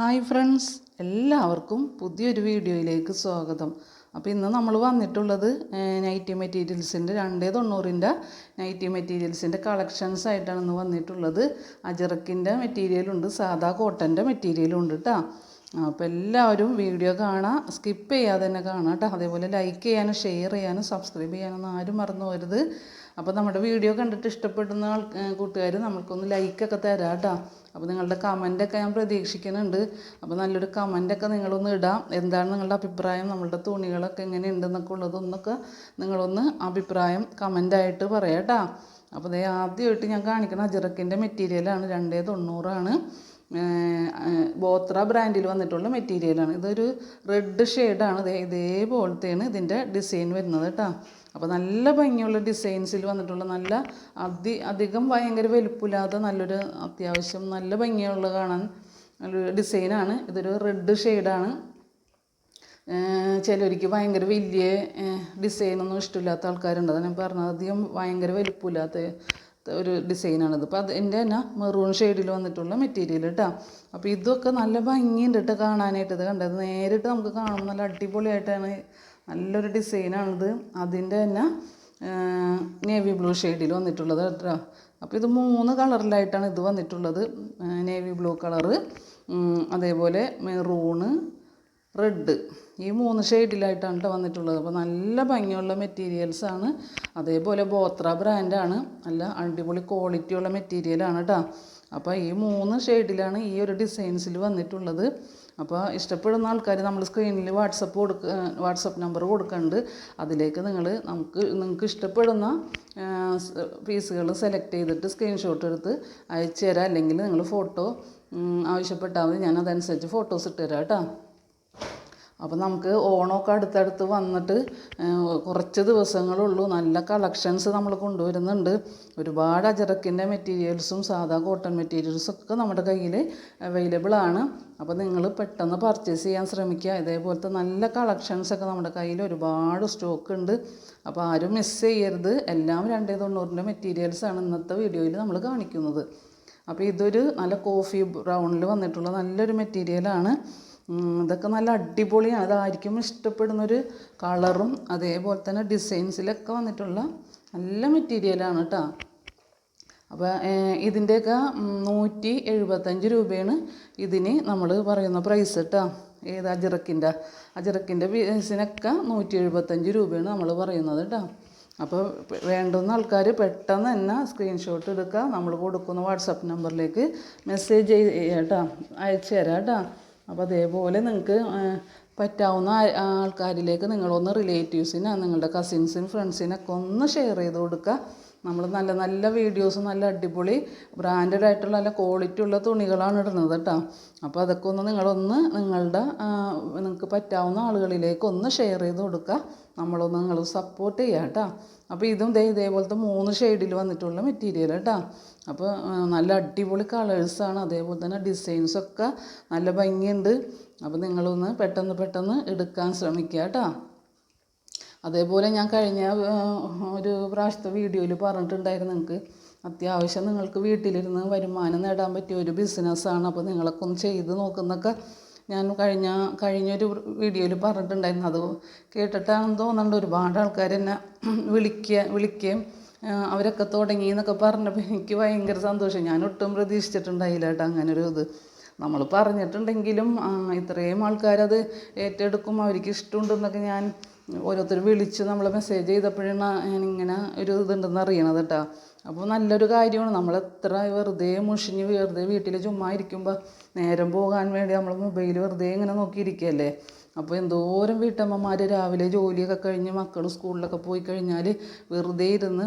Hi friends എല്ലാവർക്കും പുതിയൊരു വീഡിയോയിലേക്ക് സ്വാഗതം. അപ്പോൾ ഇന്ന് നമ്മൾ വന്നിട്ടുള്ളത് നൈറ്റി മെറ്റീരിയൽസിന്റെ രണ്ടേ തൊണ്ണൂറിന്റെ നൈറ്റി മെറ്റീരിയൽസിന്റെ കളക്ഷൻസ് ആയിട്ടാണ് ഇന്ന് വന്നിട്ടുള്ളത് അജറക്കിന്റെ മെറ്റീരിയലുണ്ട് സാധാ കോട്ടന്റെ മെറ്റീരിയലുണ്ട് കേട്ടോ അപ്പോൾ എല്ലാവരും വീഡിയോ കാണാം സ്കിപ്പ് ചെയ്യാതെ തന്നെ കാണാം കേട്ടോ അതേപോലെ ലൈക്ക് ചെയ്യാനും ഷെയർ ചെയ്യാനും സബ്സ്ക്രൈബ് ചെയ്യാനൊന്നും ആരും മറന്നു പോരുത്. അപ്പോൾ നമ്മുടെ വീഡിയോ കണ്ടിട്ട് ഇഷ്ടപ്പെടുന്ന കൂട്ടുകാർ നമുക്കൊന്ന് ലൈക്കൊക്കെ തരാം കേട്ടോ അപ്പോൾ നിങ്ങളുടെ കമന്റൊക്കെ ഞാൻ പ്രതീക്ഷിക്കുന്നുണ്ട്. അപ്പോൾ നല്ലൊരു കമന്റൊക്കെ നിങ്ങളൊന്ന് ഇടാം. എന്താണ് നിങ്ങളുടെ അഭിപ്രായം? നമ്മളുടെ തുണികളൊക്കെ എങ്ങനെയുണ്ടെന്നൊക്കെ ഉള്ളതൊന്നൊക്കെ നിങ്ങളൊന്ന് അഭിപ്രായം കമന്റായിട്ട് പറയാം കേട്ടോ. അപ്പോൾ ദേ ആദ്യമായിട്ട് ഞാൻ കാണിക്കുന്ന അജറക്കിന്റെ മെറ്റീരിയലാണ് രണ്ടേ തൊണ്ണൂറാണ്. ബോത്ര ബ്രാൻഡിൽ വന്നിട്ടുള്ള മെറ്റീരിയലാണ് ഇതൊരു റെഡ് ഷെയ്ഡാണ് ഇതേ ഇതേപോലത്തെയാണ് ഇതിന്റെ ഡിസൈൻ വരുന്നത് കേട്ടോ. അപ്പോൾ നല്ല ഭംഗിയുള്ള ഡിസൈൻസിൽ വന്നിട്ടുള്ള നല്ല അതി അധികം ഭയങ്കര വലുപ്പില്ലാതെ നല്ലൊരു അത്യാവശ്യം നല്ല ഭംഗിയുള്ള കാണാൻ നല്ലൊരു ഡിസൈനാണ്. ഇതൊരു റെഡ് ഷെയ്ഡാണ് ചിലർക്ക് ഭയങ്കര വലിയ ഡിസൈനൊന്നും ഇഷ്ടമില്ലാത്ത ആൾക്കാരുണ്ട്. അതാണ് ഞാൻ പറഞ്ഞത്. അധികം ഭയങ്കര വലുപ്പമില്ലാത്ത ഒരു ഡിസൈനാണിത് അപ്പോൾ അതിന്റെ തന്നെ മെറൂൺ ഷെയ്ഡിൽ വന്നിട്ടുള്ള മെറ്റീരിയൽ കേട്ടോ അപ്പോൾ ഇതൊക്കെ നല്ല ഭംഗിയുണ്ട് കേട്ടോ കാണാനായിട്ട്. ഇത് കണ്ടത് നേരിട്ട് നമുക്ക് കാണുമ്പോൾ നല്ല അടിപൊളിയായിട്ടാണ് നല്ലൊരു ഡിസൈനാണിത്. അതിന്റെ തന്നെ നേവി ബ്ലൂ ഷെയ്ഡിൽ വന്നിട്ടുള്ളത് കേട്ടോ. അപ്പോൾ ഇത് മൂന്ന് കളറിലായിട്ടാണ് ഇത് വന്നിട്ടുള്ളത്. നേവി ബ്ലൂ കളറ് അതേപോലെ മെറൂണ് റെഡ്. ഈ മൂന്ന് ഷെയ്ഡിലായിട്ടാണ് കേട്ടോ വന്നിട്ടുള്ളത്. അപ്പോൾ നല്ല ഭംഗിയുള്ള മെറ്റീരിയൽസാണ് അതേപോലെ ബോത്ര ബ്രാൻഡാണ് നല്ല അടിപൊളി ക്വാളിറ്റിയുള്ള മെറ്റീരിയലാണ് കേട്ടോ അപ്പോൾ ഈ മൂന്ന് ഷെയ്ഡിലാണ് ഈ ഒരു ഡിസൈൻസിൽ വന്നിട്ടുള്ളത്. അപ്പോൾ ഇഷ്ടപ്പെടുന്ന ആൾക്കാർ നമ്മൾ സ്ക്രീനിൽ വാട്സപ്പ് കൊടുക്ക വാട്സപ്പ് നമ്പർ കൊടുക്കുന്നുണ്ട് അതിലേക്ക് നിങ്ങൾ നമുക്ക് നിങ്ങൾക്ക് ഇഷ്ടപ്പെടുന്ന പീസുകൾ സെലക്ട് ചെയ്തിട്ട് സ്ക്രീൻഷോട്ട് എടുത്ത് അയച്ചു തരാം. അല്ലെങ്കിൽ നിങ്ങൾ ഫോട്ടോ ആവശ്യപ്പെട്ടാൽ മതി. ഞാൻ അതനുസരിച്ച് ഫോട്ടോസ് ഇട്ട് തരാം കേട്ടോ. അപ്പോൾ നമുക്ക് ഓണമൊക്കെ അടുത്തടുത്ത് വന്നിട്ട് കുറച്ച് ദിവസങ്ങളുള്ളൂ. നല്ല കളക്ഷൻസ് നമ്മൾ കൊണ്ടുവരുന്നുണ്ട്. ഒരുപാട് അജറക്കിന്റെ മെറ്റീരിയൽസും സാധാ കോട്ടൺ മെറ്റീരിയൽസും ഒക്കെ നമ്മുടെ കയ്യിൽ അവൈലബിൾ ആണ്. അപ്പോൾ നിങ്ങൾ പെട്ടെന്ന് പർച്ചേസ് ചെയ്യാൻ ശ്രമിക്കുക. ഇതേപോലത്തെ നല്ല കളക്ഷൻസൊക്കെ നമ്മുടെ കയ്യിൽ ഒരുപാട് സ്റ്റോക്ക് ഉണ്ട്. അപ്പോൾ ആരും മിസ് ചെയ്യരുത്. എല്ലാം രണ്ടേ തൊണ്ണൂറിന്റെ മെറ്റീരിയൽസാണ് ഇന്നത്തെ വീഡിയോയിൽ നമ്മൾ കാണിക്കുന്നത്. അപ്പോൾ ഇതൊരു നല്ല കോഫി ബ്രൗണിൽ വന്നിട്ടുള്ള നല്ലൊരു മെറ്റീരിയലാണ് ഇതൊക്കെ നല്ല അടിപൊളിയാണ്. അതായിരിക്കും ഇഷ്ടപ്പെടുന്നൊരു കളറും അതേപോലെ തന്നെ ഡിസൈൻസിലൊക്കെ വന്നിട്ടുള്ള നല്ല മെറ്റീരിയലാണ് കേട്ടോ അപ്പോൾ ഇതിന്റെയൊക്കെ നൂറ്റി എഴുപത്തഞ്ച് രൂപയാണ് ഇതിന് നമ്മൾ പറയുന്ന പ്രൈസ് കേട്ടോ ഏത് അജിറക്കിന്റെ അജിറക്കിന്റെ പീസിനൊക്കെ നൂറ്റി എഴുപത്തഞ്ച് രൂപയാണ് നമ്മൾ പറയുന്നത് കേട്ടോ അപ്പോൾ വേണ്ടുന്ന ആൾക്കാർ പെട്ടെന്ന് തന്നെ സ്ക്രീൻഷോട്ട് എടുക്കുക നമ്മൾ കൊടുക്കുന്ന വാട്സപ്പ് നമ്പറിലേക്ക് മെസ്സേജ് ചെയ്യട്ടോ അയച്ചു തരാം കേട്ടോ അപ്പോൾ അതേപോലെ നിങ്ങൾക്ക് പറ്റാവുന്ന ആൾക്കാരിലേക്ക് നിങ്ങളൊന്ന് റിലേറ്റീവ്സിന് നിങ്ങളുടെ കസിൻസിനും ഫ്രണ്ട്സിനൊക്കെ ഒന്ന് ഷെയർ ചെയ്ത് കൊടുക്കുക. നമ്മൾ നല്ല നല്ല വീഡിയോസ് നല്ല അടിപൊളി ബ്രാൻഡഡ് ആയിട്ടുള്ള നല്ല ക്വാളിറ്റി ഉള്ള തുണികളാണ് ഇടുന്നത് കേട്ടോ. അപ്പോൾ അതൊക്കെ ഒന്ന് നിങ്ങളൊന്ന് നിങ്ങളുടെ നിങ്ങൾക്ക് പറ്റാവുന്ന ആളുകളിലേക്ക് ഒന്ന് ഷെയർ ചെയ്ത് കൊടുക്കുക. നമ്മളൊന്ന് നിങ്ങൾ സപ്പോർട്ട് ചെയ്യുക കേട്ടോ. അപ്പോൾ ഇതും ദേ ഇതേപോലത്തെ മൂന്ന് ഷെയ്ഡിൽ വന്നിട്ടുള്ള മെറ്റീരിയൽ കേട്ടോ. അപ്പോൾ നല്ല അടിപൊളി കളേഴ്സാണ് അതേപോലെ തന്നെ ഡിസൈൻസൊക്കെ നല്ല ഭംഗിയുണ്ട്. അപ്പോൾ നിങ്ങളൊന്ന് പെട്ടെന്ന് പെട്ടെന്ന് എടുക്കാൻ ശ്രമിക്കുക കേട്ടോ. അതേപോലെ ഞാൻ കഴിഞ്ഞ ഒരു പ്രാവശ്യത്തെ വീഡിയോയിൽ പറഞ്ഞിട്ടുണ്ടായിരുന്നു നിങ്ങൾക്ക് അത്യാവശ്യം നിങ്ങൾക്ക് വീട്ടിലിരുന്ന് വരുമാനം നേടാൻ പറ്റിയ ഒരു ബിസിനസ്സാണ് അപ്പോൾ നിങ്ങളൊക്കെ ഒന്ന് ചെയ്ത് നോക്കുന്നൊക്കെ ഞാൻ കഴിഞ്ഞ കഴിഞ്ഞൊരു വീഡിയോയിൽ പറഞ്ഞിട്ടുണ്ടായിരുന്നു. അത് കേട്ടിട്ടാണെന്ന് തോന്നുന്നുണ്ട് ഒരുപാട് ആൾക്കാർ എന്നെ വിളിക്കുക വിളിക്കുകയും അവരൊക്കെ തുടങ്ങി എന്നൊക്കെ പറഞ്ഞപ്പോൾ എനിക്ക് ഭയങ്കര സന്തോഷം. ഞാൻ ഒട്ടും പ്രതീക്ഷിച്ചിട്ടുണ്ടായില്ല കേട്ടോ ഒരു ഇത്. നമ്മൾ പറഞ്ഞിട്ടുണ്ടെങ്കിലും ഇത്രയും ആൾക്കാരത് ഏറ്റെടുക്കും അവർക്ക് ഇഷ്ടമുണ്ടെന്നൊക്കെ ഞാൻ ഓരോരുത്തർ വിളിച്ച് നമ്മൾ മെസ്സേജ് ചെയ്തപ്പോഴാണ് ഞാനിങ്ങനെ ഒരു ഇതുണ്ടെന്ന് അറിയണത് കേട്ടോ. അപ്പോൾ നല്ലൊരു കാര്യമാണ്. നമ്മൾ എത്ര വെറുതെ മുഷിഞ്ഞ് വെറുതെ വീട്ടിൽ ചുമ്മാ ഇരിക്കുമ്പോൾ നേരം പോകാൻ വേണ്ടി നമ്മൾ മൊബൈൽ വെറുതെ ഇങ്ങനെ നോക്കിയിരിക്കുകയല്ലേ അപ്പോൾ എന്തോരം വീട്ടമ്മമാർ രാവിലെ ജോലിയൊക്കെ കഴിഞ്ഞ് മക്കൾ സ്കൂളിലൊക്കെ പോയി കഴിഞ്ഞാൽ വെറുതെ ഇരുന്ന്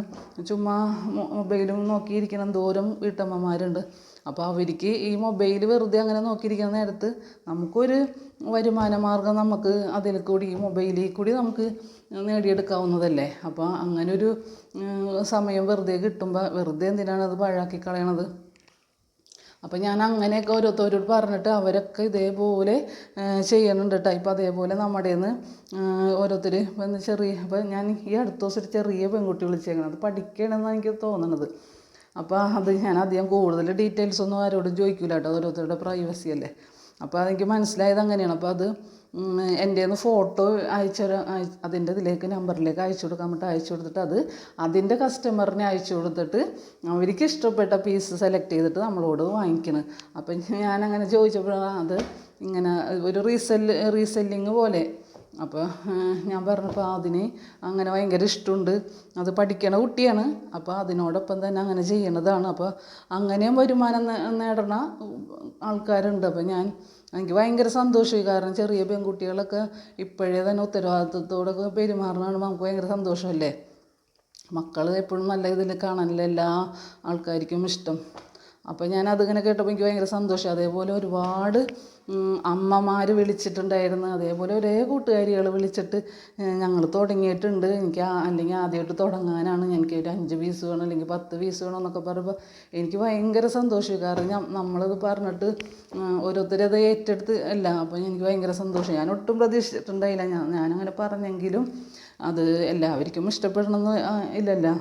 ചുമ്മാ മൊബൈലും നോക്കിയിരിക്കണം എന്തോരം വീട്ടമ്മമാരുണ്ട്. അപ്പോൾ അവർക്ക് ഈ മൊബൈൽ വെറുതെ അങ്ങനെ നോക്കിയിരിക്കുന്ന നേരത്ത് നമുക്കൊരു വരുമാന മാർഗം നമുക്ക് അതിൽ കൂടി ഈ മൊബൈലിൽ കൂടി നമുക്ക് നേടിയെടുക്കാവുന്നതല്ലേ? അപ്പോൾ അങ്ങനൊരു സമയം വെറുതെ കിട്ടുമ്പോൾ വെറുതെ എന്തിനാണ് അത് പാഴാക്കി കളയണത് അപ്പോൾ ഞാൻ അങ്ങനെയൊക്കെ ഓരോരുത്തരോട് പറഞ്ഞിട്ട് അവരൊക്കെ ഇതേപോലെ ചെയ്യണുണ്ട് കേട്ടോ ഇപ്പം അതേപോലെ നമ്മുടെ നിന്ന് ഓരോരുത്തർ ഇപ്പം ചെറിയ ഇപ്പം ഞാൻ ഈ അടുത്ത ദിവസം ഒരു ചെറിയ പെൺകുട്ടി വിളിച്ചേക്കണം. അത് പഠിക്കണമെന്നാണ് എനിക്ക് തോന്നണത്. അപ്പോൾ അത് ഞാൻ അധികം കൂടുതൽ ഡീറ്റെയിൽസ് ഒന്നും ആരോടും ചോദിക്കില്ല കേട്ടോ ഓരോരുത്തരുടെ പ്രൈവസി അല്ലേ. അപ്പോൾ അതെനിക്ക് മനസ്സിലായത് അങ്ങനെയാണ്. അപ്പോൾ അത് എന്റെ ഫോട്ടോ അയച്ചു അതിന്റെ ഇതിലേക്ക് നമ്പറിലേക്ക് അയച്ചു കൊടുക്കാൻ വേണ്ടി അയച്ചു കൊടുത്തിട്ട് അത് അതിന്റെ കസ്റ്റമറിനെ അയച്ചു കൊടുത്തിട്ട് അവർക്ക് ഇഷ്ടപ്പെട്ട പീസ് സെലക്ട് ചെയ്തിട്ട് നമ്മളോട് വാങ്ങിക്കണം. അപ്പം അങ്ങനെ ചോദിച്ചപ്പോഴാണ് അത് ഇങ്ങനെ ഒരു റീസെൽ റീസെല്ലിങ് പോലെ. അപ്പോൾ ഞാൻ പറഞ്ഞപ്പോൾ അതിന് അങ്ങനെ ഭയങ്കര ഇഷ്ടമുണ്ട്. അത് പഠിക്കണ കുട്ടിയാണ്. അപ്പോൾ അതിനോടൊപ്പം തന്നെ അങ്ങനെ ചെയ്യണതാണ്. അപ്പോൾ അങ്ങനെയും വരുമാനം നേടണ ആൾക്കാരുണ്ട്. അപ്പോൾ ഞാൻ എനിക്ക് ഭയങ്കര സന്തോഷമായി. കാരണം ചെറിയ പെൺകുട്ടികളൊക്കെ ഇപ്പോഴേ തന്നെ ഉത്തരവാദിത്വത്തോടൊക്കെ പെരുമാറണതാണ് നമുക്ക് ഭയങ്കര സന്തോഷമല്ലേ? മക്കൾ എപ്പോഴും നല്ല ഇതിൽ കാണാനല്ലേ എല്ലാ ആൾക്കാർക്കും ഇഷ്ടം. അപ്പോൾ ഞാൻ അതിങ്ങനെ കേട്ടപ്പോൾ എനിക്ക് ഭയങ്കര സന്തോഷം. അതേപോലെ ഒരുപാട് അമ്മമാർ വിളിച്ചിട്ടുണ്ടായിരുന്നു. അതേപോലെ ഒരേ കൂട്ടുകാരികൾ വിളിച്ചിട്ട് ഞങ്ങൾ തുടങ്ങിയിട്ടുണ്ട്. എനിക്ക് അല്ലെങ്കിൽ ആദ്യമായിട്ട് തുടങ്ങാനാണ് എനിക്ക് ഒരു അഞ്ച് പീസ് വേണം അല്ലെങ്കിൽ പത്ത് പീസ് വേണം എന്നൊക്കെ പറയുമ്പോൾ എനിക്ക് ഭയങ്കര സന്തോഷമായി കാരണം നമ്മളത് പറഞ്ഞിട്ട് ഓരോരുത്തരത് ഏറ്റെടുത്ത് അല്ല അപ്പോൾ എനിക്ക് ഭയങ്കര സന്തോഷം. ഞാൻ ഒട്ടും പ്രതീക്ഷിച്ചിട്ടുണ്ടായില്ല. ഞാൻ ഞാനങ്ങനെ പറഞ്ഞെങ്കിലും അത് എല്ലാവർക്കും ഇഷ്ടപ്പെടണമെന്ന് ഇല്ലല്ലോ.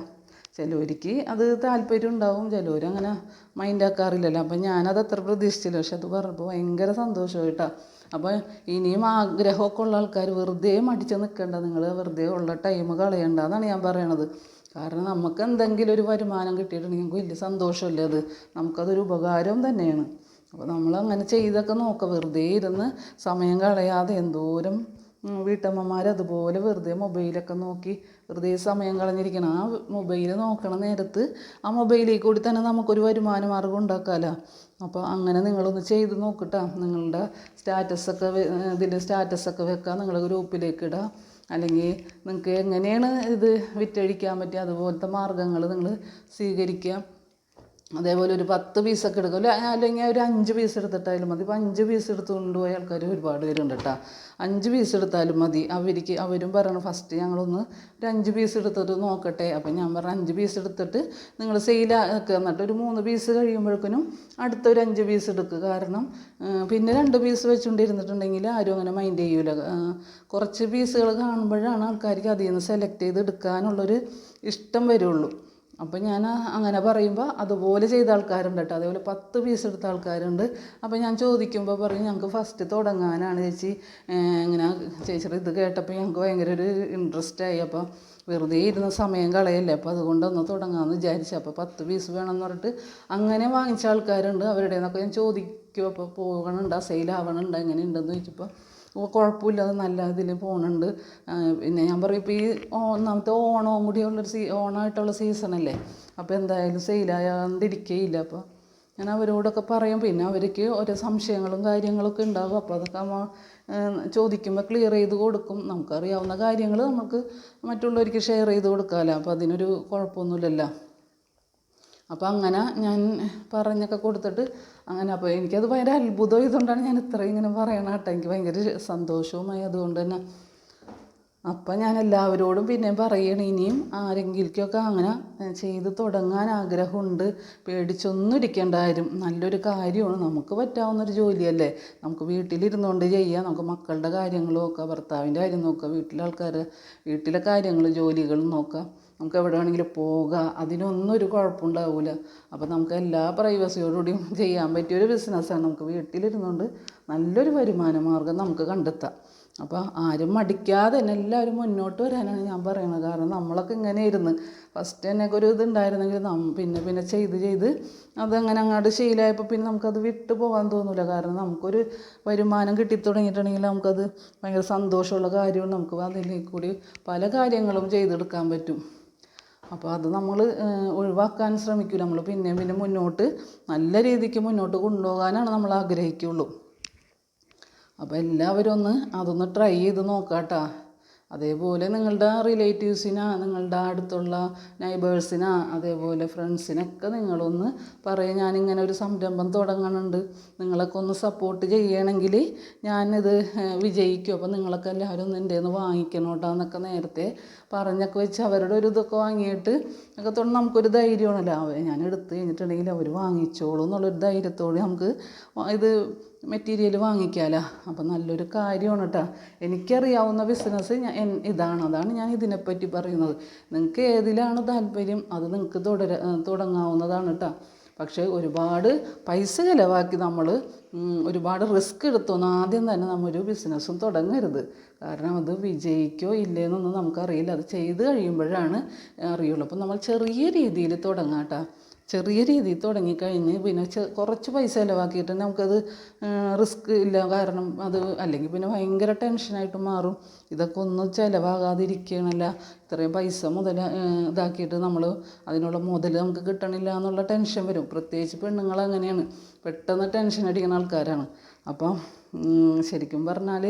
ചിലവർക്ക് അത് താല്പര്യം ഉണ്ടാവും ചിലവർ അങ്ങനെ മൈൻഡ് ആക്കാറില്ലല്ലോ. അപ്പം ഞാനത് അത്ര പ്രതീക്ഷിച്ചില്ല. പക്ഷെ അത് പറഞ്ഞപ്പോൾ ഭയങ്കര സന്തോഷമായിട്ടാ അപ്പോൾ ഇനിയും ആഗ്രഹമൊക്കെ ഉള്ള ആൾക്കാർ വെറുതെ മടിച്ച് നിൽക്കണ്ട നിങ്ങൾ വെറുതെ ഉള്ള ടൈം കളയണ്ട എന്നാണ് ഞാൻ പറയണത്. കാരണം നമുക്ക് എന്തെങ്കിലും ഒരു വരുമാനം കിട്ടിയിട്ടുണ്ടെങ്കിൽ വലിയ സന്തോഷമല്ലേ അത്. നമുക്കതൊരു ഉപകാരം തന്നെയാണ്. അപ്പോൾ നമ്മൾ അങ്ങനെ ചെയ്തൊക്കെ നോക്കുക വെറുതെ ഇരുന്ന് സമയം കളയാതെ എന്തോരം വീട്ടമ്മമാർ അതുപോലെ വെറുതെ മൊബൈലൊക്കെ നോക്കി വെറുതെ സമയം കളഞ്ഞിരിക്കണം. ആ മൊബൈൽ നോക്കണ നേരത്ത് ആ മൊബൈലിൽ കൂടി തന്നെ നമുക്കൊരു വരുമാന മാർഗം ഉണ്ടാക്കാമല്ലോ അപ്പോൾ അങ്ങനെ നിങ്ങളൊന്ന് ചെയ്ത് നോക്കട്ടാ. നിങ്ങളുടെ സ്റ്റാറ്റസൊക്കെ ഇതിന്റെ സ്റ്റാറ്റസൊക്കെ വെക്കുക നിങ്ങളുടെ ഗ്രൂപ്പിലേക്ക് ഇടുക അല്ലെങ്കിൽ നിങ്ങൾക്ക് എങ്ങനെയാണ് ഇത് വിറ്റഴിക്കാൻ പറ്റുക അതുപോലത്തെ മാർഗങ്ങൾ നിങ്ങൾ സ്വീകരിക്കുക അതേപോലെ ഒരു പത്ത് പീസൊക്കെ എടുക്കും. അല്ല അല്ലെങ്കിൽ ഒരു അഞ്ച് പീസ് എടുത്തിട്ടായാലും മതി. ഇപ്പോൾ അഞ്ച് പീസ് എടുത്തുകൊണ്ട് കൊണ്ടുപോയ ആൾക്കാർ ഒരുപാട് പേരുണ്ട് കേട്ടോ അഞ്ച് പീസ് എടുത്താലും മതി. അവർക്ക് അവരും പറയണം ഫസ്റ്റ് ഞങ്ങളൊന്ന് ഒരു അഞ്ച് പീസ് എടുത്തിട്ട് നോക്കട്ടെ. അപ്പം ഞാൻ പറഞ്ഞു അഞ്ച് പീസ് എടുത്തിട്ട് നിങ്ങൾ സെയിലാക്കുക എന്നിട്ട് ഒരു മൂന്ന് പീസ് അടുത്ത ഒരു അഞ്ച് പീസ് എടുക്കുക കാരണം പിന്നെ രണ്ട് പീസ് വെച്ചുകൊണ്ടിരുന്നിട്ടുണ്ടെങ്കിൽ ആരും അങ്ങനെ മൈൻഡ് ചെയ്യൂല. കുറച്ച് പീസുകൾ കാണുമ്പോഴാണ് ആൾക്കാർക്ക് അതിൽ നിന്ന് സെലക്ട് ചെയ്ത് എടുക്കാനുള്ളൊരു ഇഷ്ടം വരുള്ളൂ. അപ്പം ഞാൻ അങ്ങനെ പറയുമ്പോൾ അതുപോലെ ചെയ്ത ആൾക്കാരുണ്ട് കേട്ടോ. അതേപോലെ പത്ത് പീസ് എടുത്ത ആൾക്കാരുണ്ട്. അപ്പോൾ ഞാൻ ചോദിക്കുമ്പോൾ പറയും ഞങ്ങൾക്ക് ഫസ്റ്റ് തുടങ്ങാനാണ് ചേച്ചി. ഇങ്ങനെ ചേച്ചിയുടെ ഇത് കേട്ടപ്പോൾ ഞങ്ങൾക്ക് ഭയങ്കര ഒരു ഇൻട്രസ്റ്റ് ആയി. അപ്പോൾ വെറുതെ ഇരുന്ന സമയം കളയല്ലേ. അപ്പോൾ അതുകൊണ്ടൊന്ന് തുടങ്ങാമെന്ന് വിചാരിച്ചു. അപ്പോൾ പത്ത് പീസ് വേണമെന്ന് പറഞ്ഞിട്ട് അങ്ങനെ വാങ്ങിച്ച ആൾക്കാരുണ്ട് അവരുടെ നിന്നൊക്കെ ഞാൻ ചോദിക്കും. അപ്പോൾ പോകണുണ്ടോ? സെയിലാവണുണ്ടോ എങ്ങനെയുണ്ടെന്ന് ചോദിച്ചപ്പോൾ ഓ കുഴപ്പമില്ല അത് നല്ല ഇതിൽ പോകുന്നുണ്ട് പിന്നെ ഞാൻ പറയും ഇപ്പോൾ ഈ ഒന്നാമത്തെ ഓണവും കൂടി ഉള്ളൊരു സീ ഓണമായിട്ടുള്ള സീസണല്ലേ? അപ്പോൾ എന്തായാലും സെയിലാകാണ്ടിരിക്കുകയില്ല അപ്പോൾ ഞാൻ അവരോടൊക്കെ പറയും പിന്നെ അവർക്ക് ഓരോ സംശയങ്ങളും കാര്യങ്ങളൊക്കെ ഉണ്ടാകും അപ്പോൾ അതൊക്കെ നമ്മൾ ചോദിക്കുമ്പോൾ ക്ലിയർ ചെയ്ത് കൊടുക്കും. നമുക്കറിയാവുന്ന കാര്യങ്ങൾ നമുക്ക് മറ്റുള്ളവർക്ക് ഷെയർ ചെയ്ത് കൊടുക്കാമല്ലോ അപ്പോൾ അതിനൊരു കുഴപ്പമൊന്നുമില്ലല്ലോ. അപ്പോൾ അങ്ങനെ ഞാൻ പറഞ്ഞൊക്കെ കൊടുത്തിട്ട് അങ്ങനെ അപ്പോൾ എനിക്കത് ഭയങ്കര അത്ഭുതം ഇതുകൊണ്ടാണ് ഞാൻ ഇത്രയും ഇങ്ങനെ പറയണ കേട്ടോ. എനിക്ക് ഭയങ്കര സന്തോഷവുമായി അതുകൊണ്ട് തന്നെ. അപ്പം ഞാൻ എല്ലാവരോടും പിന്നെ പറയണം ഇനിയും ആരെങ്കിലേക്കൊക്കെ അങ്ങനെ ചെയ്ത് തുടങ്ങാൻ ആഗ്രഹമുണ്ട്. പേടിച്ചൊന്നും ഇരിക്കേണ്ട ആരും നല്ലൊരു കാര്യമാണ്. നമുക്ക് പറ്റാവുന്നൊരു ജോലിയല്ലേ? നമുക്ക് വീട്ടിലിരുന്നുകൊണ്ട് ചെയ്യാം. നമുക്ക് മക്കളുടെ കാര്യങ്ങൾ നോക്കാം ഭർത്താവിന്റെ കാര്യം നോക്കാം വീട്ടിലെ ആൾക്കാരെ വീട്ടിലെ കാര്യങ്ങൾ ജോലികൾ നോക്കാം. നമുക്ക് എവിടെ വേണമെങ്കിലും പോകാം. അതിനൊന്നും ഒരു കുഴപ്പമുണ്ടാവില്ല അപ്പോൾ നമുക്ക് എല്ലാ പ്രൈവസിയോടുകൂടിയും ചെയ്യാൻ പറ്റിയ ഒരു ബിസിനസ്സാണ് നമുക്ക് വീട്ടിലിരുന്നുകൊണ്ട് നല്ലൊരു വരുമാന മാർഗം നമുക്ക് കണ്ടെത്താം. അപ്പോൾ ആരും മടിക്കാതെ തന്നെ എല്ലാവരും മുന്നോട്ട് വരാനാണ് ഞാൻ പറയുന്നത്. കാരണം നമ്മളൊക്കെ ഇങ്ങനെ ഇരുന്ന് ഫസ്റ്റ് തന്നെ ഒരു ഇതുണ്ടായിരുന്നെങ്കിൽ നം പിന്നെ പിന്നെ ചെയ്ത് ചെയ്ത് അതങ്ങനെ അങ്ങോട്ട് ശീലമായപ്പോൾ പിന്നെ നമുക്കത് വിട്ടു പോകാൻ തോന്നില്ല കാരണം നമുക്കൊരു വരുമാനം കിട്ടി തുടങ്ങിയിട്ടുണ്ടെങ്കിൽ നമുക്കത് ഭയങ്കര സന്തോഷമുള്ള കാര്യവും നമുക്ക് അതിലേക്ക് കൂടി പല കാര്യങ്ങളും ചെയ്തെടുക്കാൻ പറ്റും. അപ്പോൾ അത് നമ്മൾ ഒഴിവാക്കാൻ ശ്രമിക്കില്ല നമ്മൾ പിന്നെയും പിന്നെ മുന്നോട്ട് നല്ല രീതിക്ക് മുന്നോട്ട് കൊണ്ടുപോകാനാണ് നമ്മൾ ആഗ്രഹിക്കുള്ളൂ അപ്പോൾ എല്ലാവരും ഒന്ന് അതൊന്ന് ട്രൈ ചെയ്ത് നോക്കാട്ടാ. അതേപോലെ നിങ്ങളുടെ റിലേറ്റീവ്സിനാ നിങ്ങളുടെ അടുത്തുള്ള നൈബേഴ്സിനാ അതേപോലെ ഫ്രണ്ട്സിനൊക്കെ നിങ്ങളൊന്ന് പറയും. ഞാനിങ്ങനെ ഒരു സംരംഭം തുടങ്ങുന്നുണ്ട് നിങ്ങളൊക്കെ ഒന്ന് സപ്പോർട്ട് ചെയ്യണമെങ്കിൽ ഞാനിത് വിജയിക്കും. അപ്പോൾ നിങ്ങളൊക്കെ എല്ലാവരും ഒന്ന് എന്റെ നിന്ന് വാങ്ങിക്കണം കേട്ടോ എന്നൊക്കെ നേരത്തെ പറഞ്ഞൊക്കെ വെച്ച് അവരുടെ ഒരു ഇതൊക്കെ വാങ്ങിയിട്ട് തുടർന്ന് നമുക്കൊരു ധൈര്യമാണല്ലോ. ഞാൻ എടുത്ത് കഴിഞ്ഞിട്ടുണ്ടെങ്കിൽ അവർ വാങ്ങിച്ചോളൂ എന്നുള്ളൊരു ധൈര്യത്തോടെ നമുക്ക് ഇത് മെറ്റീരിയൽ വാങ്ങിക്കാമല്ലോ അപ്പം നല്ലൊരു കാര്യമാണ് കേട്ടോ എനിക്കറിയാവുന്ന ബിസിനസ് ഞാൻ ഇതാണ്. അതാണ് ഞാൻ ഇതിനെപ്പറ്റി പറയുന്നത്. നിങ്ങൾക്ക് ഏതിലാണ് താല്പര്യം? അത് നിങ്ങൾക്ക് തുടര തുടങ്ങാവുന്നതാണ് കേട്ടോ പക്ഷേ ഒരുപാട് പൈസ ചിലവാക്കി നമ്മൾ ഒരുപാട് റിസ്ക് എടുത്തൊന്നും ആദ്യം തന്നെ നമ്മൊരു ബിസിനസ്സും തുടങ്ങരുത്. കാരണം അത് വിജയിക്കോ ഇല്ലേന്നൊന്നും നമുക്കറിയില്ല. അത് ചെയ്ത് കഴിയുമ്പോഴാണ് അറിയുള്ളൂ. അപ്പം നമ്മൾ ചെറിയ രീതിയിൽ തുടങ്ങാം കേട്ടോ ചെറിയ രീതിയിൽ തുടങ്ങിക്കഴിഞ്ഞ് പിന്നെ കുറച്ച് പൈസ ചിലവാക്കിയിട്ട് നമുക്കത് റിസ്ക് ഇല്ല കാരണം അത് അല്ലെങ്കിൽ പിന്നെ ഭയങ്കര ടെൻഷനായിട്ട് മാറും. ഇതൊക്കെ ഒന്നും ചിലവാകാതിരിക്കണല്ല. ഇത്രയും പൈസ മുതൽ ഇതാക്കിയിട്ട് നമ്മൾ അതിനുള്ള മുതൽ നമുക്ക് കിട്ടണില്ല എന്നുള്ള ടെൻഷൻ വരും. പ്രത്യേകിച്ച് പെണ്ണുങ്ങൾ അങ്ങനെയാണ്. പെട്ടെന്ന് ടെൻഷൻ അടിക്കുന്ന ആൾക്കാരാണ്. അപ്പം ശരിക്കും പറഞ്ഞാൽ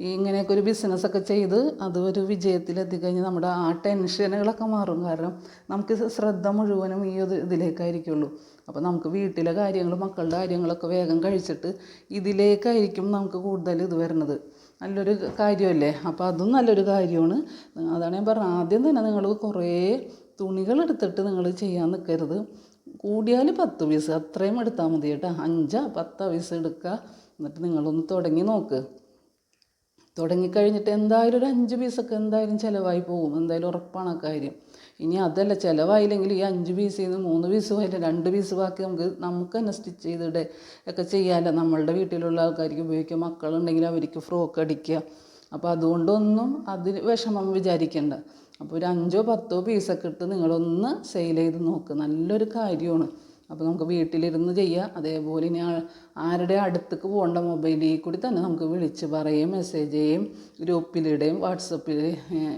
ഈ ഇങ്ങനെയൊക്കെ ഒരു ബിസിനസ്സൊക്കെ ചെയ്ത് അത് ഒരു വിജയത്തിലെത്തിക്കഴിഞ്ഞ് നമ്മുടെ ആ ടെൻഷനുകളൊക്കെ മാറും. കാരണം നമുക്ക് ശ്രദ്ധ മുഴുവനും ഈ ഒരു ഇതിലേക്കായിരിക്കുള്ളൂ. അപ്പോൾ നമുക്ക് വീട്ടിലെ കാര്യങ്ങൾ മക്കളുടെ കാര്യങ്ങളൊക്കെ വേഗം കഴിച്ചിട്ട് ഇതിലേക്കായിരിക്കും നമുക്ക് കൂടുതൽ ഇത് വരുന്നത്. നല്ലൊരു കാര്യമല്ലേ? അപ്പോൾ അതും നല്ലൊരു കാര്യമാണ്. അതാണ് ഞാൻ പറഞ്ഞത്. ആദ്യം തന്നെ നിങ്ങൾ കുറേ തുണികൾ എടുത്തിട്ട് നിങ്ങൾ ചെയ്യാൻ നിൽക്കരുത് കൂടിയാൽ പത്ത് പീസ് അത്രയും എടുത്താൽ മതി കേട്ടോ. അഞ്ചോ പത്തോ പീസ് എടുക്കുക. എന്നിട്ട് നിങ്ങളൊന്ന് തുടങ്ങി നോക്ക്. തുടങ്ങിക്കഴിഞ്ഞിട്ട് എന്തായാലും ഒരു അഞ്ച് പീസൊക്കെ എന്തായാലും ചിലവായി പോകും. എന്തായാലും ഉറപ്പാണ് കാര്യം. ഇനി അതല്ല ചിലവായില്ലെങ്കിൽ ഈ അഞ്ച് പീസിൽ നിന്ന് മൂന്ന് പീസ് പോയില്ല രണ്ട് പീസ് ബാക്കി നമുക്ക് നമുക്ക് തന്നെ സ്റ്റിച്ച് ചെയ്തിടെ ഒക്കെ ചെയ്യാമല്ലോ നമ്മളുടെ വീട്ടിലുള്ള ആൾക്കാർക്ക് ഉപയോഗിക്കുക മക്കളുണ്ടെങ്കിൽ അവർക്ക് ഫ്രോക്ക് അടിക്കുക. അപ്പോൾ അതുകൊണ്ടൊന്നും അതിന് വിഷമം വിചാരിക്കേണ്ട. അപ്പോൾ ഒരു അഞ്ചോ പത്തോ പീസൊക്കെ ഇട്ട് നിങ്ങളൊന്ന് സെയിൽ ചെയ്ത് നോക്ക്. നല്ലൊരു കാര്യമാണ്. അപ്പോൾ നമുക്ക് വീട്ടിലിരുന്ന് ചെയ്യാം. അതേപോലെ ഇനി ആരുടെ അടുത്തേക്ക് പോകേണ്ട മൊബൈലിൽ കൂടി തന്നെ നമുക്ക് വിളിച്ച് പറയുകയും മെസ്സേജ് ചെയ്യും ഗ്രൂപ്പിലിടുകയും വാട്സപ്പിൽ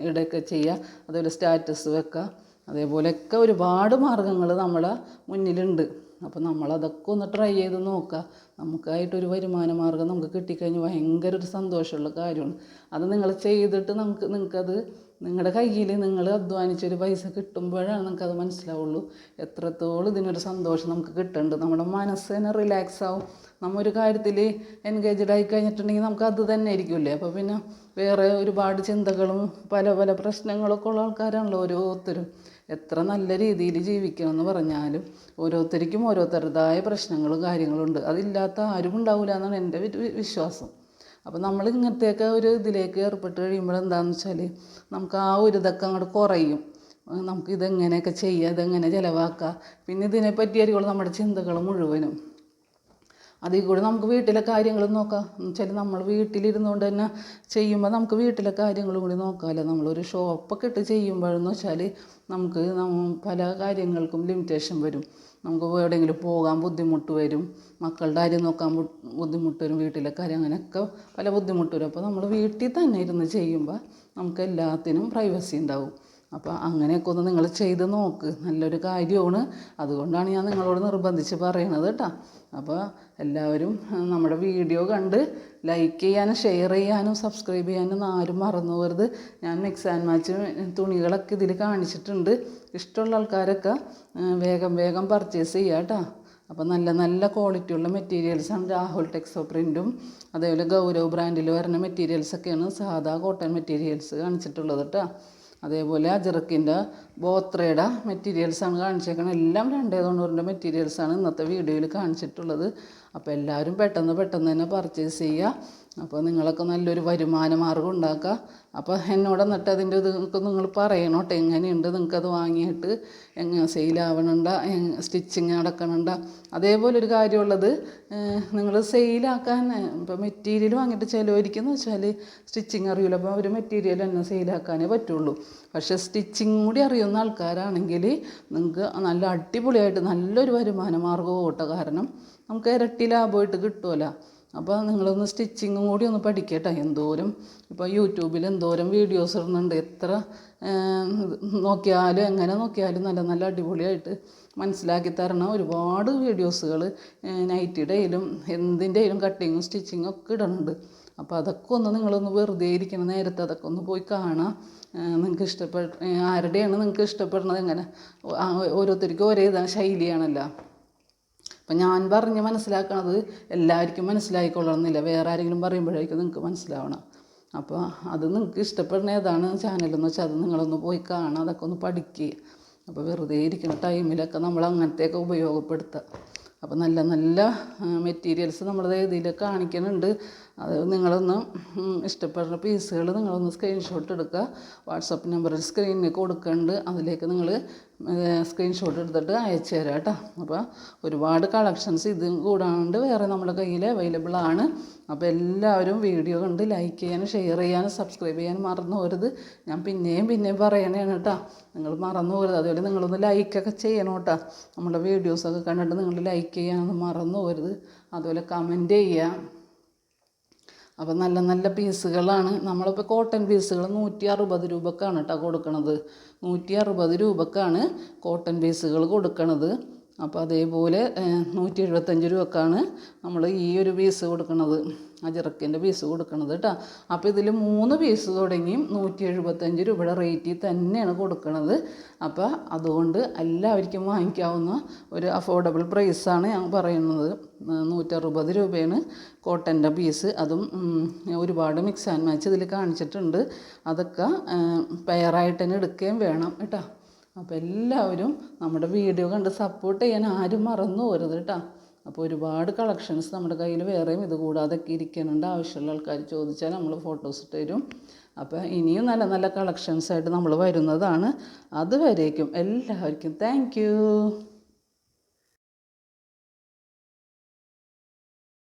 ഇടുകയൊക്കെ ചെയ്യുക അതേപോലെ സ്റ്റാറ്റസ് വെക്കുക അതേപോലെയൊക്കെ ഒരുപാട് മാർഗങ്ങൾ നമ്മളെ മുന്നിലുണ്ട്. അപ്പോൾ നമ്മളതൊക്കെ ഒന്ന് ട്രൈ ചെയ്ത് നോക്കുക നമുക്കായിട്ടൊരു വരുമാന മാർഗം നമുക്ക് കിട്ടിക്കഴിഞ്ഞാൽ ഭയങ്കര ഒരു സന്തോഷമുള്ള കാര്യമാണ്. അത് നിങ്ങൾ ചെയ്തിട്ട് നമുക്ക് നിങ്ങൾക്കത് നിങ്ങളുടെ കയ്യിൽ നിങ്ങൾ അധ്വാനിച്ചൊരു പൈസ കിട്ടുമ്പോഴാണ് നിങ്ങൾക്കത് മനസ്സിലാവുള്ളൂ. എത്രത്തോളം ഇതിനൊരു സന്തോഷം നമുക്ക് കിട്ടുന്നുണ്ട് നമ്മുടെ മനസ്സ് തന്നെ റിലാക്സ് ആവും. നമ്മ ഒരു കാര്യത്തിൽ എൻഗേജ്ഡ് ആയി കഴിഞ്ഞിട്ടുണ്ടെങ്കിൽ നമുക്ക് അത് തന്നെ ആയിരിക്കില്ലേ അപ്പോൾ പിന്നെ വേറെ ഒരുപാട് ചിന്തകളും പല പല പ്രശ്നങ്ങളൊക്കെ ഉള്ള ആൾക്കാരാണല്ലോ ഓരോരുത്തരും. എത്ര നല്ല രീതിയിൽ ജീവിക്കണമെന്ന് പറഞ്ഞാലും ഓരോരുത്തർക്കും ഓരോരുത്തരുടേതായ പ്രശ്നങ്ങളും കാര്യങ്ങളും ഉണ്ട്. അതില്ലാത്ത ആരും ഉണ്ടാവില്ല എന്നാണ് എന്റെ വിശ്വാസം. അപ്പോൾ നമ്മൾ ഇങ്ങനത്തെയൊക്കെ ഒരു ഇതിലേക്ക് ഏർപ്പെട്ട് കഴിയുമ്പോൾ എന്താണെന്ന് വെച്ചാൽ നമുക്ക് ആ ഒരു ഇതൊക്കെ അങ്ങോട്ട് കുറയും. നമുക്ക് ഇതെങ്ങനെയൊക്കെ ചെയ്യുക ഇതെങ്ങനെ ചിലവാക്കുക പിന്നെ ഇതിനെ പറ്റിയായിരിക്കും നമ്മുടെ ചിന്തകൾ മുഴുവനും. അതിൽ കൂടെ നമുക്ക് വീട്ടിലെ കാര്യങ്ങൾ നോക്കാം. വെച്ചാൽ നമ്മൾ വീട്ടിലിരുന്നുകൊണ്ട് തന്നെ ചെയ്യുമ്പോൾ നമുക്ക് വീട്ടിലെ കാര്യങ്ങളും കൂടി നോക്കാമല്ലോ നമ്മളൊരു ഷോപ്പൊക്കെ ഇട്ട് ചെയ്യുമ്പോഴെന്ന് വെച്ചാൽ നമുക്ക് പല കാര്യങ്ങൾക്കും ലിമിറ്റേഷൻ വരും. നമുക്ക് എവിടെയെങ്കിലും പോകാൻ ബുദ്ധിമുട്ട് വരും. മക്കളുടെ കാര്യം നോക്കാൻ ബുദ്ധിമുട്ട് വരും. വീട്ടിലെ കാര്യം അങ്ങനെയൊക്കെ പല ബുദ്ധിമുട്ട് വരും. അപ്പോൾ നമ്മൾ വീട്ടിൽ തന്നെ ഇരുന്ന് ചെയ്യുമ്പോൾ നമുക്ക് എല്ലാത്തിനും പ്രൈവസി ഉണ്ടാവും. അപ്പോൾ അങ്ങനെയൊക്കെ ഒന്ന് നിങ്ങൾ ചെയ്ത് നോക്ക്. നല്ലൊരു കാര്യമാണ്. അതുകൊണ്ടാണ് ഞാൻ നിങ്ങളോട് നിർബന്ധിച്ച് പറയണത് കേട്ടോ. അപ്പോൾ എല്ലാവരും നമ്മുടെ വീഡിയോ കണ്ട് ലൈക്ക് ചെയ്യാനും ഷെയർ ചെയ്യാനും സബ്സ്ക്രൈബ് ചെയ്യാനും ആരും മറന്നു പോകരുത്. ഞാൻ മിക്സ് ആൻഡ് മാച്ച് തുണികളൊക്കെ ഇതിൽ കാണിച്ചിട്ടുണ്ട്. ഇഷ്ടമുള്ള ആൾക്കാരൊക്കെ വേഗം വേഗം പർച്ചേസ് ചെയ്യുക കേട്ടോ അപ്പോൾ നല്ല നല്ല ക്വാളിറ്റിയുള്ള മെറ്റീരിയൽസാണ് രാഹുൽ ടെക്സോ പ്രിന്റും അതേപോലെ ഗൗരവ് ബ്രാൻഡിൽ വരുന്ന മെറ്റീരിയൽസൊക്കെയാണ് സാധാ കോട്ടൺ മെറ്റീരിയൽസ് കാണിച്ചിട്ടുള്ളത് കേട്ടോ അതേപോലെ അജറക്കിന്റെ ബോത്രയുടെ മെറ്റീരിയൽസാണ് കാണിച്ചേക്കുന്നത് എല്ലാം രണ്ടേ തൊണ്ണൂറിന്റെ മെറ്റീരിയൽസാണ് ഇന്നത്തെ വീഡിയോയിൽ കാണിച്ചിട്ടുള്ളത്. അപ്പോൾ എല്ലാവരും പെട്ടെന്ന് പെട്ടെന്ന് തന്നെ പർച്ചേസ് ചെയ്യുക അപ്പോൾ നിങ്ങളൊക്കെ നല്ലൊരു വരുമാന മാർഗം ഉണ്ടാക്കുക അപ്പോൾ എന്നോട് എന്നിട്ട് അതിന്റെ ഇത് നിങ്ങൾ പറയണോട്ടെ എങ്ങനെയുണ്ട് നിങ്ങൾക്കത് വാങ്ങിയിട്ട്? എങ്ങനെ സെയിലാവണുണ്ട സ്റ്റിച്ചിങ് നടക്കണുണ്ട. അതേപോലെ ഒരു കാര്യമുള്ളത് നിങ്ങൾ സെയിലാക്കാൻ ഇപ്പോൾ മെറ്റീരിയൽ വാങ്ങിയിട്ട് ചിലവരിക്കുന്ന വെച്ചാൽ സ്റ്റിച്ചിങ് അറിയില്ല അപ്പോൾ അവർ മെറ്റീരിയൽ തന്നെ സെയിലാക്കാനേ പറ്റുള്ളൂ. പക്ഷേ സ്റ്റിച്ചിങ് കൂടി അറിയുന്ന ആൾക്കാരാണെങ്കിൽ നിങ്ങൾക്ക് നല്ല അടിപൊളിയായിട്ട് നല്ലൊരു വരുമാന മാർഗവും ഓട്ട കാരണം നമുക്ക് ഇരട്ടി ലാഭമായിട്ട് കിട്ടുമല്ലോ അപ്പോൾ നിങ്ങളൊന്ന് സ്റ്റിച്ചിങ്ങും കൂടി ഒന്ന് പഠിക്കട്ടെ. എന്തോരം ഇപ്പോൾ യൂട്യൂബിൽ എന്തോരം വീഡിയോസ് ഇടുന്നുണ്ട്. എത്ര നോക്കിയാലും എങ്ങനെ നോക്കിയാലും നല്ല നല്ല അടിപൊളിയായിട്ട് മനസ്സിലാക്കി തരണം. ഒരുപാട് വീഡിയോസുകൾ നൈറ്റിയുടെയിലും എന്തിന്റെയിലും കട്ടിങ്ങും സ്റ്റിച്ചിങ്ങും ഒക്കെ ഇടുന്നുണ്ട്. അപ്പോൾ അതൊക്കെ ഒന്ന് നിങ്ങളൊന്ന് വെറുതെ ഇരിക്കുന്ന നേരത്തെ. അതൊക്കെ ഒന്ന് പോയി കാണാം. നിങ്ങൾക്ക് ഇഷ്ടപ്പെട്ട ആരുടെയാണ് നിങ്ങൾക്ക് ഇഷ്ടപ്പെടുന്നത്? എങ്ങനെ? ഓരോരുത്തർക്കും ഒരേ ശൈലിയാണല്ലോ. അപ്പം ഞാൻ പറഞ്ഞ് മനസ്സിലാക്കണത് എല്ലാവർക്കും മനസ്സിലായിക്കൊള്ളണമെന്നില്ല വേറെ ആരെങ്കിലും പറയുമ്പോഴായിരിക്കും നിങ്ങൾക്ക് മനസ്സിലാവണം. അപ്പോൾ അത് നിങ്ങൾക്ക് ഇഷ്ടപ്പെടുന്ന ഏതാണ് ചാനലെന്ന് വെച്ചാൽ അത് നിങ്ങളൊന്ന് പോയി കാണാം അതൊക്കെ ഒന്ന് പഠിക്കുക അപ്പോൾ വെറുതെ ഇരിക്കുന്ന ടൈമിലൊക്കെ നമ്മൾ അങ്ങനത്തെയൊക്കെ ഉപയോഗപ്പെടുത്തുക അപ്പോൾ നല്ല നല്ല മെറ്റീരിയൽസ് നമ്മുടെ ഇതിൽ കാണിക്കുന്നുണ്ട്. അത് നിങ്ങളൊന്ന് ഇഷ്ടപ്പെടുന്ന പീസുകൾ നിങ്ങളൊന്ന് സ്ക്രീൻഷോട്ട് എടുക്കുക. വാട്സപ്പ് നമ്പറിൽ സ്ക്രീനിൽ കൊടുക്കുന്നുണ്ട് അതിലേക്ക് നിങ്ങൾ സ്ക്രീൻഷോട്ട് എടുത്തിട്ട് അയച്ചു തരാം കേട്ടോ. അപ്പോൾ ഒരുപാട് കളക്ഷൻസ് ഇതും കൂടാണ്ട് വേറെ നമ്മുടെ കയ്യിൽ അവൈലബിൾ ആണ്. അപ്പോൾ എല്ലാവരും വീഡിയോ കണ്ട് ലൈക്ക് ചെയ്യാനും ഷെയർ ചെയ്യാനും സബ്സ്ക്രൈബ് ചെയ്യാനും മറന്നു പോരുത്. ഞാൻ പിന്നെയും പിന്നെയും പറയണേണ് കേട്ടോ. നിങ്ങൾ മറന്നു പോരുത്. അതുപോലെ നിങ്ങളൊന്ന് ലൈക്കൊക്കെ ചെയ്യണം കേട്ടോ. നമ്മുടെ വീഡിയോസൊക്കെ കണ്ടിട്ട് നിങ്ങൾ ലൈക്ക് ചെയ്യാനൊന്നും മറന്നു പോരുത്. അതുപോലെ കമന്റ് ചെയ്യുക അപ്പോൾ നല്ല നല്ല പീസുകളാണ്. നമ്മളിപ്പോൾ കോട്ടൺ പീസുകൾ നൂറ്റി അറുപത് രൂപക്കാണ് കേട്ടോ കൊടുക്കണത്. നൂറ്റി അറുപത് രൂപക്കാണ് കോട്ടൺ പീസുകൾ കൊടുക്കണത്. അപ്പോൾ അതേപോലെ നൂറ്റി എഴുപത്തഞ്ച് രൂപക്കാണ് നമ്മൾ ഈ ഒരു പീസ് കൊടുക്കുന്നത് അജിറക്കിന്റെ പീസ് കൊടുക്കുന്നത് കേട്ടോ അപ്പോൾ ഇതിൽ മൂന്ന് പീസ് തുടങ്ങി നൂറ്റി എഴുപത്തഞ്ച് രൂപയുടെ റേറ്റിൽ തന്നെയാണ് കൊടുക്കുന്നത് അപ്പോൾ അതുകൊണ്ട് എല്ലാവർക്കും വാങ്ങിക്കാവുന്ന ഒരു അഫോർഡബിൾ പ്രൈസാണ് ഞാൻ പറയുന്നത്. നൂറ്ററുപത് രൂപയാണ് കോട്ടന്റെ പീസ് അതും ഒരുപാട് മിക്സ് ആൻഡ് മാച്ച് ഇതിൽ കാണിച്ചിട്ടുണ്ട്. അതൊക്കെ പെയറായിട്ട് തന്നെ എടുക്കുകയും വേണം കേട്ടോ അപ്പോൾ എല്ലാവരും നമ്മുടെ വീഡിയോ കണ്ട് സപ്പോർട്ട് ചെയ്യാൻ ആരും മറന്നു പോരുത് കേട്ടോ അപ്പോൾ ഒരുപാട് കളക്ഷൻസ് നമ്മുടെ കയ്യിൽ വേറെയും ഇത് കൂടാതെ ഒക്കെ ഇരിക്കുന്നുണ്ട്. ആവശ്യമുള്ള ആൾക്കാർ ചോദിച്ചാൽ നമ്മൾ ഫോട്ടോസ് തരും. അപ്പോൾ ഇനിയും നല്ല നല്ല കളക്ഷൻസ് ആയിട്ട് നമ്മൾ വരുന്നതാണ്. അതുവരേക്കും എല്ലാവർക്കും താങ്ക്